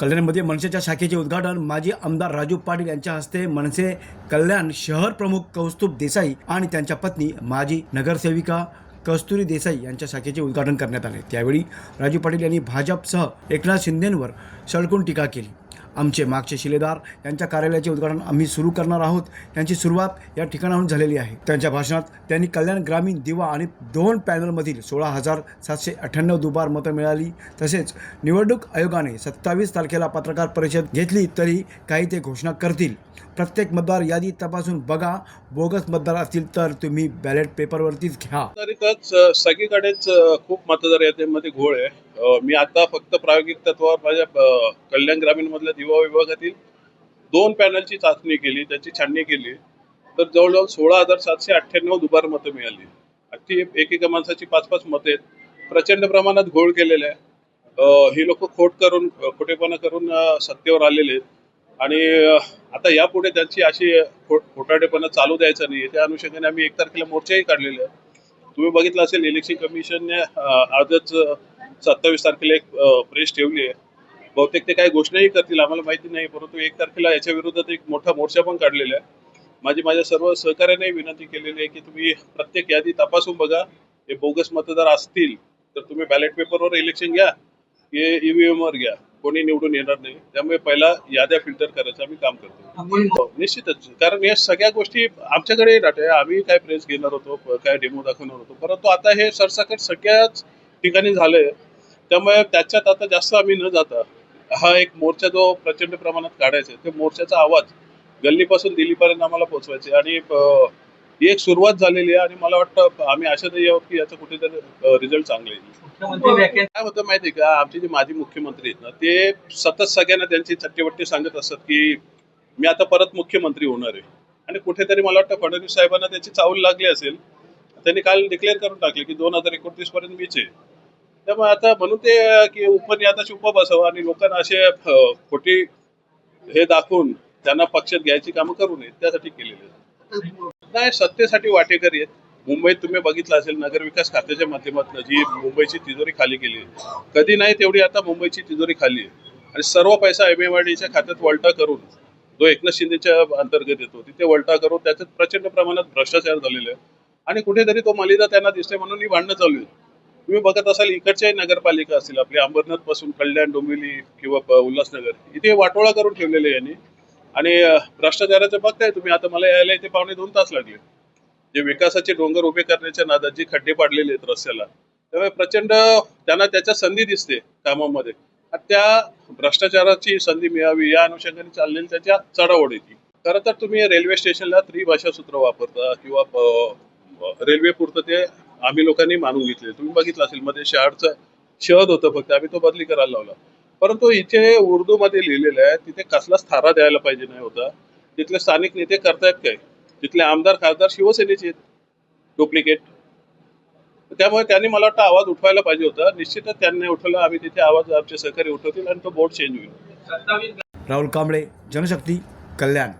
कल्याणमध्ये मनसेच्या शाखेचे उद्घाटन माजी आमदार राजू पाटील यांच्या हस्ते. मनसे कल्याण शहर प्रमुख कौस्तुभ देसाई आणि त्यांच्या पत्नी माजी नगरसेविका कस्तुरी देसाई यांच्या शाखेचे उद्घाटन करण्यात आले. त्यावेळी राजू पाटील यांनी भाजपसह एकनाथ शिंदेंवर सळकून टीका केली. आमचे मागचे शिलेदार यांच्या कार्यालयाचे उद्घाटन आम्ही सुरू करणार आहोत. यांची सुरुवात या ठिकाणाहून झालेली आहे. त्यांच्या भाषणात त्यांनी कल्याण ग्रामीण दिवा आणि दोन पॅनलमधील सोळा हजार सातशे अठ्ठ्याण्णव दुबार मतं मिळाली. तसेच निवडणूक आयोगाने सत्तावीस तारखेला पत्रकार परिषद घेतली तरी काही ते घोषणा करतील. प्रत्येक मतदार यादी तपासून बघा. बोगस मतदार असतील तर तुम्ही बॅलेट पेपरवरतीच घ्या. तरी सगळीकडेच खूप मतदार यादीमध्ये घोळ आहे. मी आता फक्त प्रायोगिक तत्वावर माझ्या कल्याण ग्रामीण मधल्या दिवा विभागातील दोन पॅनलची चाचणी केली त्याची छाननी केली. तर जवळजवळ सोळा हजार सातशे अठ्ठ्याण्णव दुबार मतं मिळाली. अगदी एकेका माणसाची पाच पाच मतं आहेत. प्रचंड प्रमाणात घोळ केलेला आहे. ही लोक खोट करून खोटेपणा करून सत्तेवर आलेले आहेत. आणि आता यापुढे त्यांची अशी खो- खोटाडेपणा चालू द्यायचा नाही त्या अनुषंगाने आम्ही एक तारखेला मोर्चाही काढलेले आहे. तुम्ही बघितलं असेल इलेक्शन कमिशनने आजच सत्तावीस तारखेला एक प्रेस ठेवली आहे. बहुतेक ते काही घोषणाही करतील आम्हाला माहिती नाही परंतु एक तारखेला याच्या विरोधात एक मोठा मोर्चा पण काढलेला आहे. माझी माझ्या सर्व सहकार्याने विनंती केलेली आहे की तुम्ही प्रत्येक यादी तपासून बघा. हे बोगस मतदार असतील तर तुम्ही बॅलेट पेपरवर इलेक्शन घ्या. हे ईव्हीएमवर घ्या. कोणी निवडून येणार नाही. त्यामुळे पहिला याद्या फिल्टर करायचं आम्ही काम करतो. हो, निश्चितच. कारण या सगळ्या गोष्टी आमच्याकडे डाटा आम्ही काय प्रेस घेणार होतो काय डेमो दाखवणार होतो. परंतु आता हे सरसकट सगळ्याच ठिकाणी झालंय. त्यामुळे त्याच्यात आता जास्त आम्ही न जाता हा एक मोर्चा जो प्रचंड प्रमाणात काढायचा आहे, ते मोर्चाचा आवाज गल्लीपासून दिल्लीपर्यंत आम्हाला पोहोचवायचे आणि ही एक सुरुवात झालेली आहे आणि मला वाटतं आम्ही आशादायी आहोत की याचा कुठेतरी रिझल्ट चांगला येईल. काय होतं माहितीये का? आमचे जे माजी मुख्यमंत्री आहेत ना ते सतत सगळ्यांना त्यांची चट्टीवट्टी सांगत असतात की मी आता परत मुख्यमंत्री होणार आहे. आणि कुठेतरी मला वाटतं फडणवीस साहेबांना त्याची चावल लागली असेल. त्यांनी काल डिक्लेअर करून टाकले की दोन हजार एकोणतीस पर्यंत मीच आहे. त्यामुळे आता म्हणून ते की उपनियादाची उप बसावं आणि लोकांना असे खोटी हे दाखवून त्यांना पक्षात घ्यायची कामं करू नयेत त्यासाठी केलेले नाही सत्तेसाठी वाटेकरी आहेत. मुंबईत तुम्ही बघितलं असेल नगरविकास खात्याच्या माध्यमातून जी मुंबईची तिजोरी खाली केली कधी नाही तेवढी आता मुंबईची तिजोरी खाली आहे. आणि सर्व पैसा एमएमआयडीच्या खात्यात वलटा करून जो एकनाथ शिंदेच्या अंतर्गत येतो तिथे वलटा करून त्याच्यात प्रचंड प्रमाणात भ्रष्टाचार झालेला आहे आणि कुठेतरी तो मलिदा त्यांना दिसतोय म्हणून ही भांडणं चालू आहे तुम्ही बघत असाल इकडच्या नगरपालिका असतील आपली अंबरनाथपासून कल्याण डोंबिवली किंवा उल्हासनगर इथे वाटोळा करून ठेवलेले यांनी. आणि भ्रष्टाचाराचं बघताय तुम्ही आता मला यायला इथे पावणे दोन तास लागले. जे विकासाचे डोंगर उभे करण्याच्या नादात जे खड्डे पाडलेले आहेत रस्त्याला त्यामुळे प्रचंड त्यांना त्याच्या संधी दिसते कामामध्ये. त्या भ्रष्टाचाराची संधी मिळावी या अनुषंगाने चाललेली त्याच्या चढाओढीची. खरं तर तुम्ही रेल्वे स्टेशनला त्रिभाषा सूत्र वापरता किंवा रेल्वे पुरतं ते आम्ही लोकांनी मानून घेतले तुम्ही बघितलं असेल मध्ये शहरचं शहद होतं फक्त आम्ही तो बदली करायला लावला. परंतु इथे उर्दू मध्ये लिहिलेलं आहे तिथे कसलाच थारा द्यायला पाहिजे नाही होता. तिथले स्थानिक नेते करतायत काय? तिथले आमदार खासदार शिवसेनेचे आहेत. डुप्लिकेट त्यामुळे त्यांनी मला वाटतं आवाज उठवायला पाहिजे होता. निश्चितच त्यांनी उठवला. आम्ही तिथे आवाज आमचे सहकारी उठवतील आणि तो बोर्ड चेंज होईल. राहुल कांबळे जनशक्ती कल्याण.